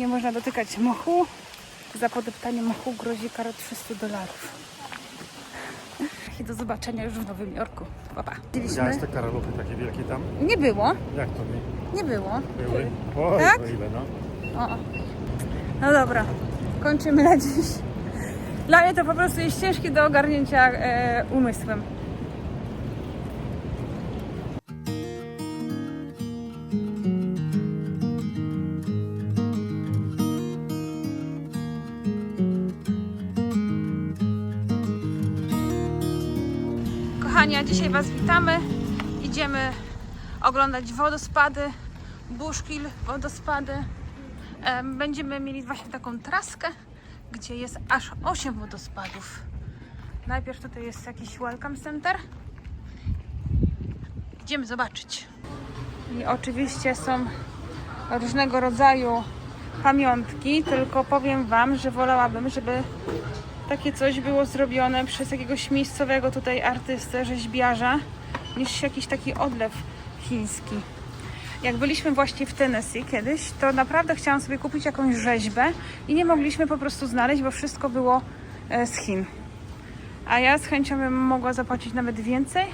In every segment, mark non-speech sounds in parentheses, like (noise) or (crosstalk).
Nie można dotykać mochu. Za podeptanie mochu grozi kara 300 dolarów. I do zobaczenia już w Nowym Jorku. Pa, pa. Widziałeś te karaluchy takie wielkie tam? Nie było. Jak to nie? Nie było. Były? Oj, Tak? to ile no? O. No dobra, kończymy na dziś. Dla mnie to po prostu jest ciężkie do ogarnięcia e, umysłem. Kochani, a dzisiaj Was witamy. Idziemy oglądać wodospady, Bushkill, wodospady. Em, Będziemy mieli właśnie taką traskę, gdzie jest aż 8 wodospadów. Najpierw tutaj jest jakiś welcome center. Idziemy zobaczyć. I oczywiście są różnego rodzaju pamiątki, tylko powiem Wam, że wolałabym, żeby takie coś było zrobione przez jakiegoś miejscowego tutaj artystę, rzeźbiarza, niż jakiś taki odlew chiński. Jak byliśmy właśnie w Tennessee kiedyś, to naprawdę chciałam sobie kupić jakąś rzeźbę i nie mogliśmy po prostu znaleźć, bo wszystko było e, z Chin. A ja z chęcią bym mogła zapłacić nawet więcej,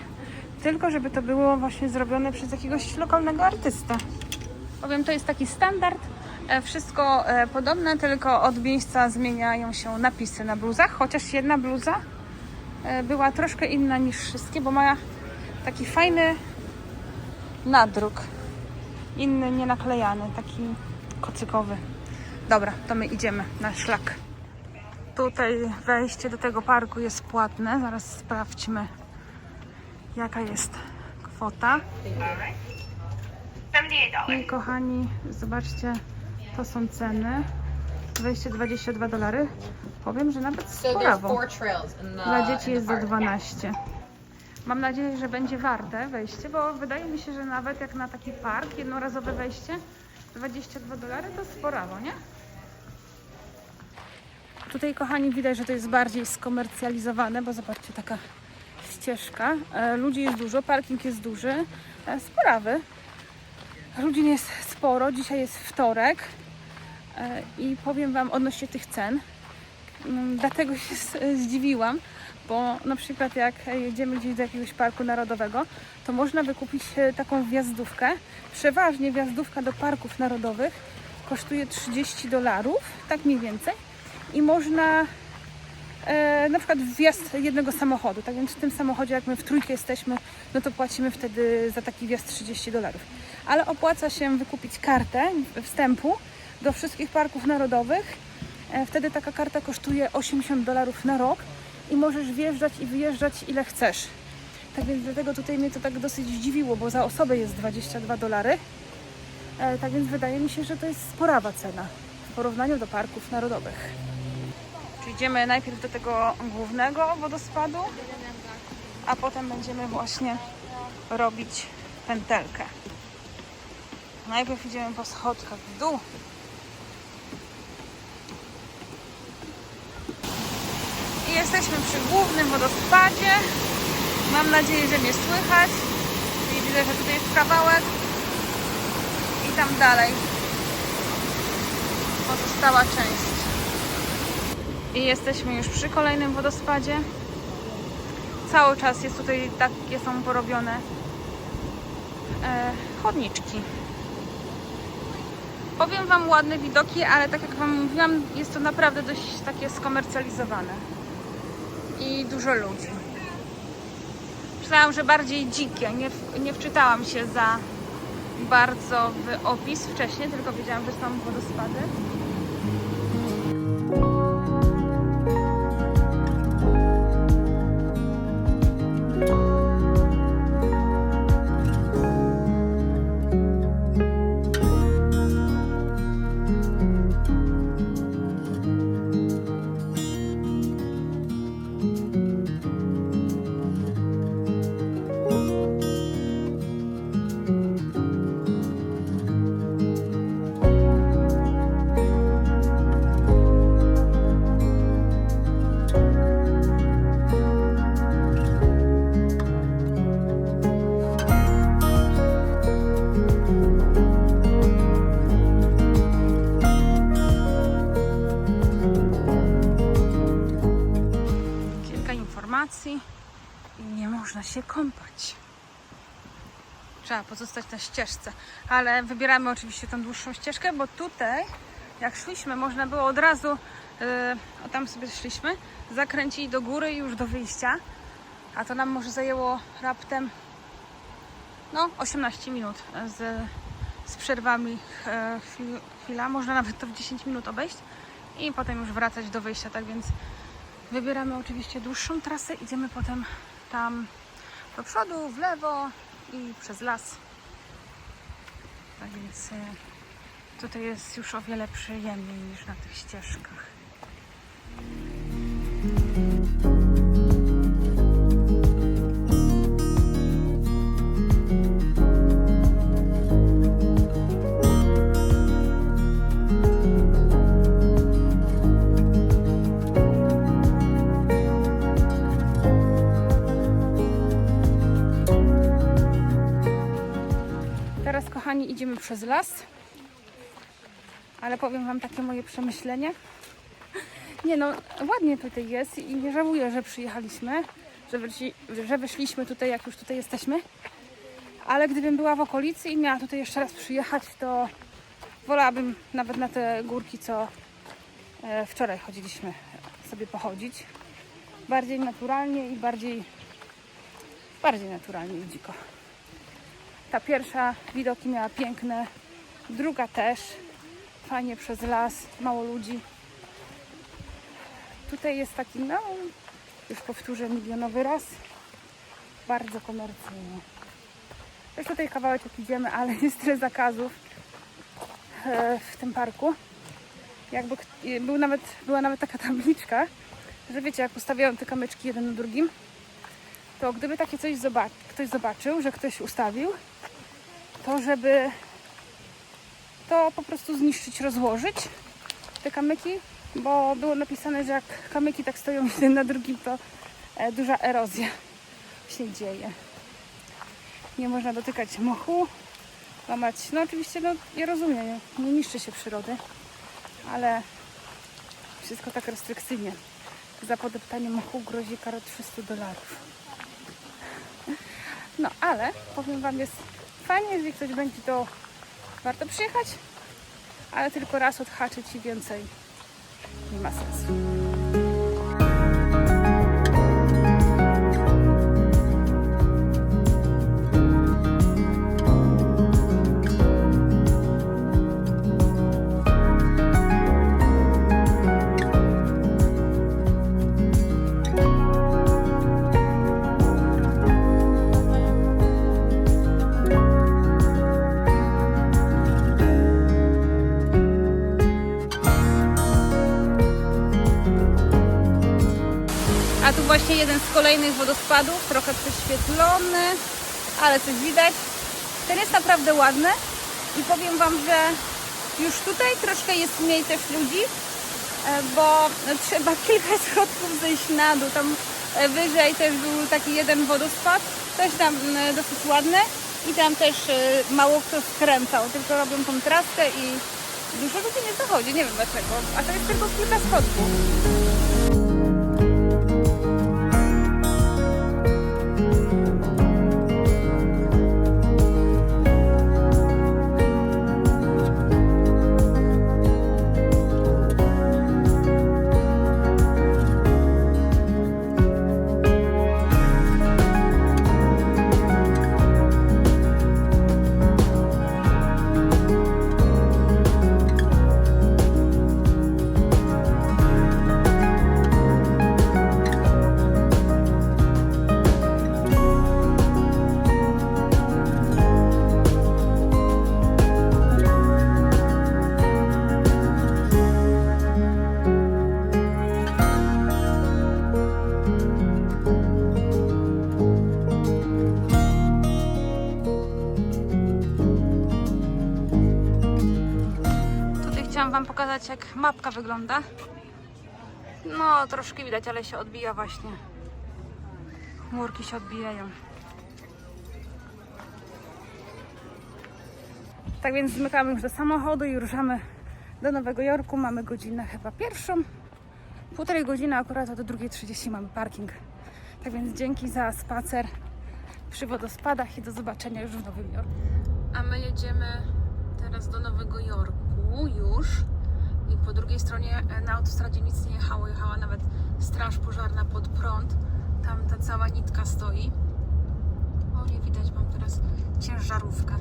tylko żeby to było właśnie zrobione przez jakiegoś lokalnego artystę. Powiem, to jest taki standard. E, Wszystko e, podobne, tylko od miejsca zmieniają się napisy na bluzach, chociaż jedna bluza e, była troszkę inna niż wszystkie, bo ma taki fajny nadruk. Inny, nienaklejany, taki kocykowy. Dobra, to my idziemy na szlak. Tutaj wejście do tego parku jest płatne. Zaraz sprawdźmy, jaka jest kwota. I kochani, zobaczcie, to są ceny. Wejście 22 dolary. Powiem, że nawet in the, Dla dzieci jest za park. 12. Mam nadzieję, że będzie warte wejście, bo wydaje mi się, że nawet jak na taki park, jednorazowe wejście, 22 dolary to sporawo, nie? Tutaj, kochani, widać, że to jest bardziej skomercjalizowane, bo zobaczcie, taka ścieżka. E, Ludzi jest dużo, parking jest duży, e, sporawy. Ludzi jest sporo, dzisiaj jest wtorek e, i powiem Wam odnośnie tych cen. Mm, Dlatego się zdziwiłam, bo na przykład jak jedziemy gdzieś do jakiegoś parku narodowego, to można wykupić e, taką wjazdówkę. Przeważnie wjazdówka do parków narodowych kosztuje 30 dolarów, tak mniej więcej. I można e, na przykład wjazd jednego samochodu. Tak więc w tym samochodzie, jak my w trójkę jesteśmy, no to płacimy wtedy za taki wjazd 30 dolarów. Ale opłaca się wykupić kartę wstępu do wszystkich parków narodowych. E, Wtedy taka karta kosztuje 80 dolarów na rok i możesz wjeżdżać i wyjeżdżać ile chcesz. Tak więc dlatego tutaj mnie to tak dosyć zdziwiło, bo za osobę jest 22 dolary. E, Tak więc wydaje mi się, że to jest sporawa cena w porównaniu do parków narodowych. Czy idziemy najpierw do tego głównego wodospadu, a potem będziemy właśnie robić pętelkę. Najpierw idziemy po schodkach w dół. Jesteśmy przy głównym wodospadzie. Mam nadzieję, że mnie słychać. I widzę, że tutaj jest kawałek. I tam dalej pozostała część. I jesteśmy już przy kolejnym wodospadzie. Cały czas jest tutaj takie są porobione e, chodniczki. Powiem Wam ładne widoki, ale tak jak Wam mówiłam, jest to naprawdę dość takie skomercjalizowane. I dużo ludzi. Myślałam, że bardziej dzikie. Nie, nie wczytałam się za bardzo w opis wcześniej, tylko wiedziałam, że są wodospady. Trzeba pozostać na ścieżce, ale wybieramy oczywiście tą dłuższą ścieżkę, bo tutaj, jak szliśmy, można było od razu, yy, tam sobie szliśmy, zakręcić do góry i już do wyjścia, a to nam może zajęło raptem no 18 minut z, z przerwami e, chwil- chwila, można nawet to w 10 minut obejść i potem już wracać do wyjścia, tak więc wybieramy oczywiście dłuższą trasę, idziemy potem tam do przodu, w lewo i przez las. Tak więc e, tutaj jest już o wiele przyjemniej niż na tych ścieżkach. Przez las. Ale powiem Wam takie moje przemyślenie. Nie no, ładnie tutaj jest i nie żałuję, że przyjechaliśmy, że, wyszli, że wyszliśmy tutaj, jak już tutaj jesteśmy. Ale gdybym była w okolicy i miała tutaj jeszcze raz przyjechać, to wolałabym nawet na te górki, co e, wczoraj chodziliśmy sobie pochodzić. Bardziej naturalnie i bardziej, bardziej naturalnie i dziko. Ta pierwsza widoki miała piękne, druga też. Fajnie przez las, mało ludzi. Tutaj jest taki, no, już powtórzę milionowy raz, bardzo komercyjnie. Już tutaj kawałek jak idziemy, ale (laughs) jest tyle zakazów e, w tym parku. Jakby był nawet, była nawet taka tabliczka, że wiecie, jak ustawiają te kamyczki jeden na drugim, to gdyby takie coś ktoś zobaczył, że ktoś ustawił, to żeby to po prostu zniszczyć, rozłożyć te kamyki, bo było napisane, że jak kamyki tak stoją (laughs) jeden na drugim, to e, duża erozja się dzieje. Nie można dotykać mochu, łamać. No oczywiście, no ja rozumiem, nie niszczy się przyrody, ale wszystko tak restrykcyjnie. Za podeptanie mochu grozi kara 300 dolarów. No ale powiem Wam, jest fajnie, jeżeli ktoś będzie, to warto przyjechać, ale tylko raz odhaczyć i więcej nie ma sensu. Właśnie jeden z kolejnych wodospadów, trochę prześwietlony, ale coś widać. Ten jest naprawdę ładny i powiem Wam, że już tutaj troszkę jest mniej też ludzi, e, bo trzeba (laughs) kilka schodków zejść na dół. Tam e, wyżej też był taki jeden wodospad, też tam e, dosyć ładny i tam też mało kto skręcał, tylko robią tą traskę i dużo ludzi nie zachodzi, nie wiem dlaczego, a to jest tylko kilka schodków. Jak mapka wygląda. No, troszkę widać, ale się odbija właśnie. Chmurki się odbijają. Tak więc zmykamy już do samochodu i ruszamy do Nowego Jorku. Mamy godzinę chyba pierwszą. Półtorej godziny akurat, a do 2.30 mamy parking. Tak więc dzięki za spacer przy wodospadach i do zobaczenia już w Nowym Jorku. A my jedziemy teraz do Nowego Jorku już. I po drugiej stronie e, na autostradzie nic nie jechało. Jechała nawet straż pożarna pod prąd. Tam ta cała nitka stoi. O, nie widać, mam teraz ciężarówkę.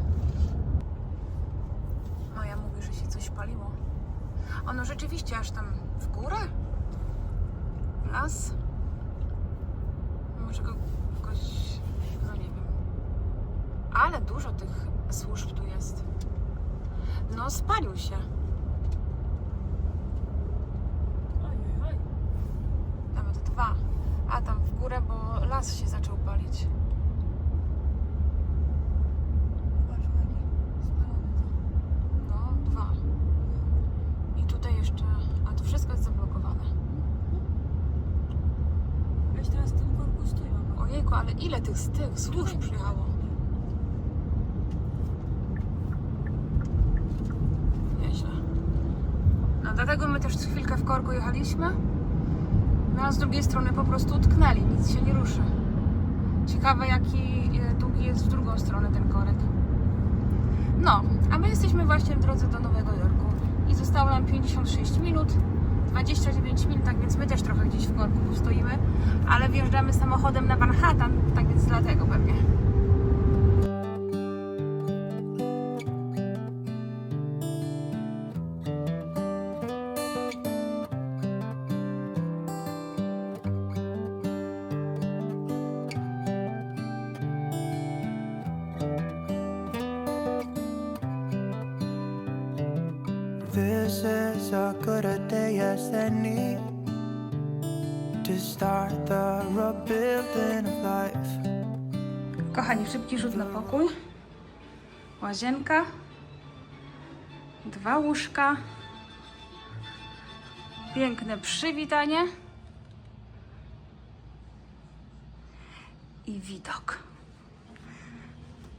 Maja mówi, że się coś paliło. Ono rzeczywiście aż tam w górę? Las? Może go jakoś, no nie wiem. Ale dużo tych służb tu jest. No, spalił się. Nawet dwa. A tam w górę, las się zaczął palić. No, dwa. I tutaj jeszcze. A to wszystko jest zablokowane. Weź teraz w tym korku stoją. Ojejku, ale ile tych z tych służb przyjechało? Nieźle. No dlatego my też chwilkę w korku jechaliśmy. No a z drugiej strony po prostu utknęli, nic się nie ruszy. Ciekawe jaki e, długi jest w drugą stronę ten korek. No, a my jesteśmy właśnie w drodze do Nowego Jorku. I zostało nam 56 minut. 29 minut, tak więc my też trochę gdzieś w korku stoimy, ale wjeżdżamy samochodem na Manhattan, tak więc dlatego pewnie. A day as any to start the rebuilding of life. Kochani, szybki rzut na pokój. Łazienka. Dwa łóżka. Piękne przywitanie. I widok.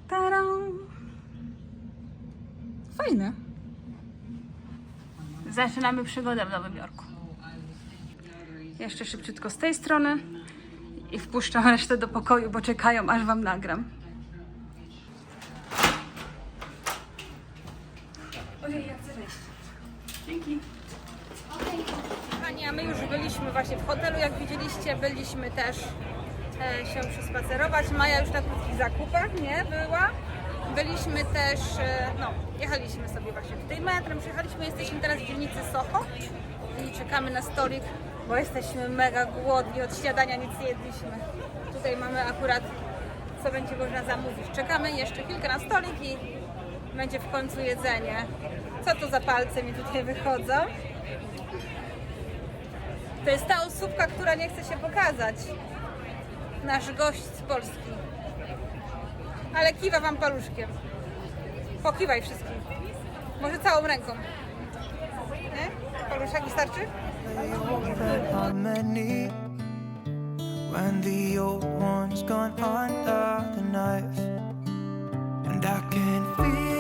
Taram! Fajne. Zaczynamy przygodę w Nowym Jorku. Jeszcze szybciutko z tej strony i wpuszczam resztę do pokoju, bo czekają, aż wam nagram. Ojej, ja chcę wejść. Dzięki. Kochani, a my już byliśmy właśnie w hotelu, jak widzieliście, byliśmy też e, się przespacerować. Maja już na krótkich zakupach, nie, była. Byliśmy też, e, no, jechaliśmy sobie właśnie tutaj metrem, przyjechaliśmy, jesteśmy teraz w dzielnicy Soho i czekamy na stolik, bo jesteśmy mega głodni, od śniadania nic nie jedliśmy. Tutaj mamy akurat, co będzie można zamówić. Czekamy jeszcze chwilkę na stolik i będzie w końcu jedzenie. Co to za palce mi tutaj wychodzą? To jest ta osóbka, która nie chce się pokazać. Nasz gość z Polski. Ale kiwa wam paluszkiem. Pokiwaj wszystkim. Może całą ręką. Nie? Paluszek wystarczy? When the old one's gone under the knife, and I can feel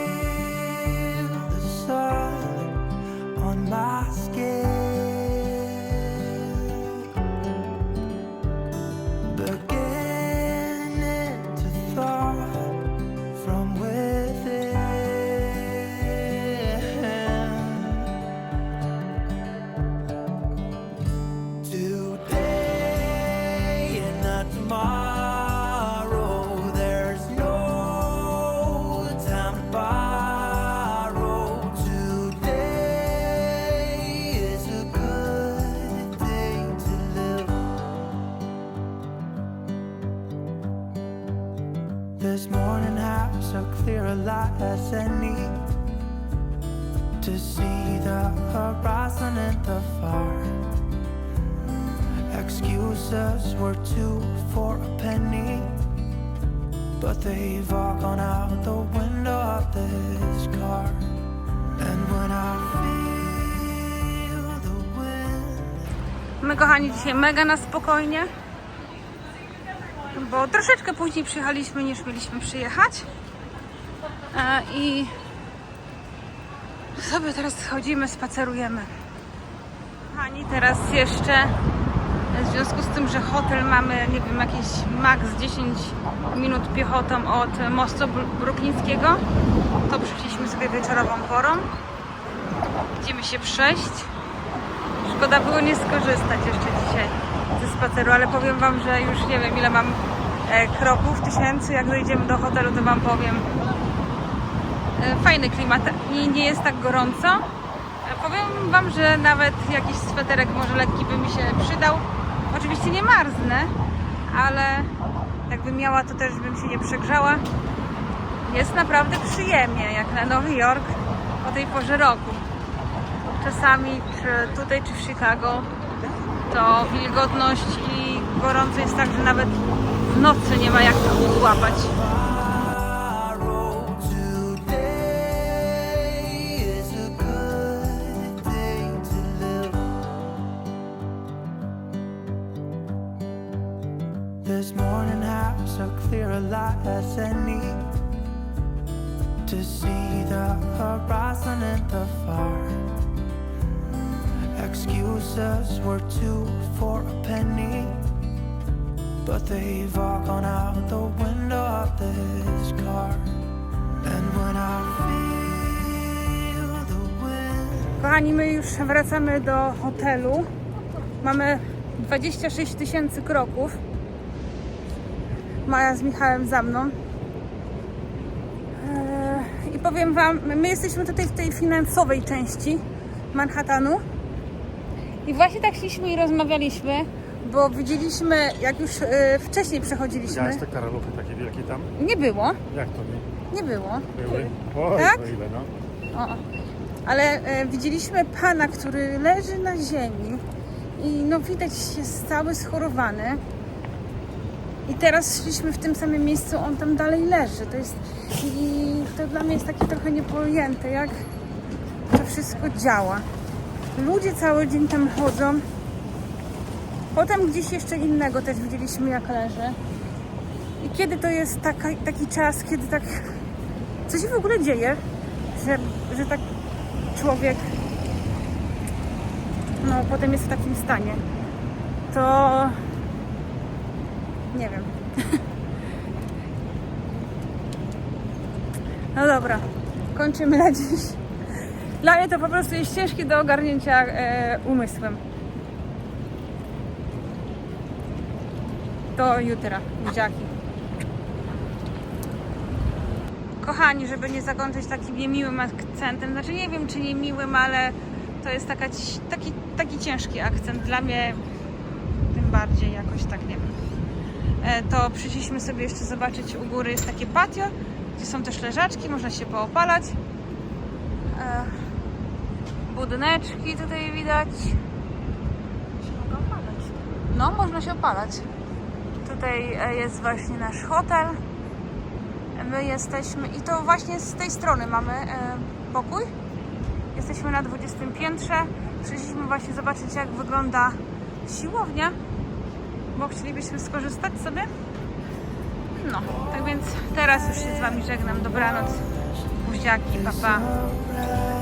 were two for a penny, but they've all gone out the window of this car. And when I feel the wind. My kochani dzisiaj mega na spokojnie, bo troszeczkę później przyjechaliśmy niż mieliśmy przyjechać. E, I sobie teraz chodzimy, spacerujemy. Kochani, teraz jeszcze W związku z tym, że hotel mamy, nie wiem, jakieś max 10 minut piechotą od mostu bru- bruklińskiego, to przyszliśmy sobie wieczorową porą. Idziemy się przejść. Szkoda było nie skorzystać jeszcze dzisiaj ze spaceru, ale powiem Wam, że już nie wiem ile mam e, kroków, tysięcy. Jak dojdziemy do hotelu, to Wam powiem. E, fajny klimat nie jest tak gorąco. E, powiem Wam, że nawet jakiś sweterek może lekki by mi się przydał. Oczywiście nie marznę, ale jakbym miała, to też bym się nie przegrzała. Jest naprawdę przyjemnie, jak na Nowy Jork o tej porze roku. Czasami, czy tutaj, czy w Chicago, to wilgotność i gorąco jest tak, że nawet w nocy nie ma jak łapać. Tomorrow, as any to see the horizon and the far. Excuses were two for a penny. But they've all gone out the window of this car. And when I feel the wind. Kochani, my już wracamy do hotelu. Mamy 26 tysięcy kroków. Maja z Michałem za mną. Powiem Wam, my jesteśmy tutaj w tej finansowej części Manhattanu. I właśnie tak szliśmy i rozmawialiśmy, bo widzieliśmy, jak już e, wcześniej przechodziliśmy. Widziałeś te karaluchy takie wielkie tam? Nie było, Jak to nie? nie było. Były? Oj, Tak? to ile no? O, ale e, widzieliśmy pana, który leży na ziemi i no widać jest cały schorowany. I teraz szliśmy w tym samym miejscu, on tam dalej leży. To jest i to dla mnie jest takie trochę niepojęte, jak to wszystko działa. Ludzie cały dzień tam chodzą. Potem gdzieś jeszcze innego też widzieliśmy, jak leży. I kiedy to jest taka, taki czas, kiedy tak. Co się w ogóle dzieje? że, że tak człowiek no potem jest w takim stanie, to nie wiem. No dobra, kończymy na dziś. Dla mnie to po prostu jest ciężkie do ogarnięcia e, umysłem. Do jutra, buziaki. Kochani, żeby nie zakończyć takim niemiłym akcentem, znaczy nie wiem czy niemiłym, ale to jest taka, taki, taki ciężki akcent. Dla mnie tym bardziej jakoś tak nie wiem. E, To przyszliśmy sobie jeszcze zobaczyć u góry jest takie patio, gdzie są też leżaczki, można się poopalać. E, Budyneczki tutaj widać. Się mogę opalać. No, można się opalać. Tutaj e, jest właśnie nasz hotel. My jesteśmy, i to właśnie z tej strony mamy pokój. Jesteśmy na 20 piętrze. Przyszliśmy właśnie zobaczyć, jak wygląda siłownia, bo chcielibyśmy skorzystać sobie. No, tak więc teraz już się z Wami żegnam. Dobranoc, buziaki, papa. Pa.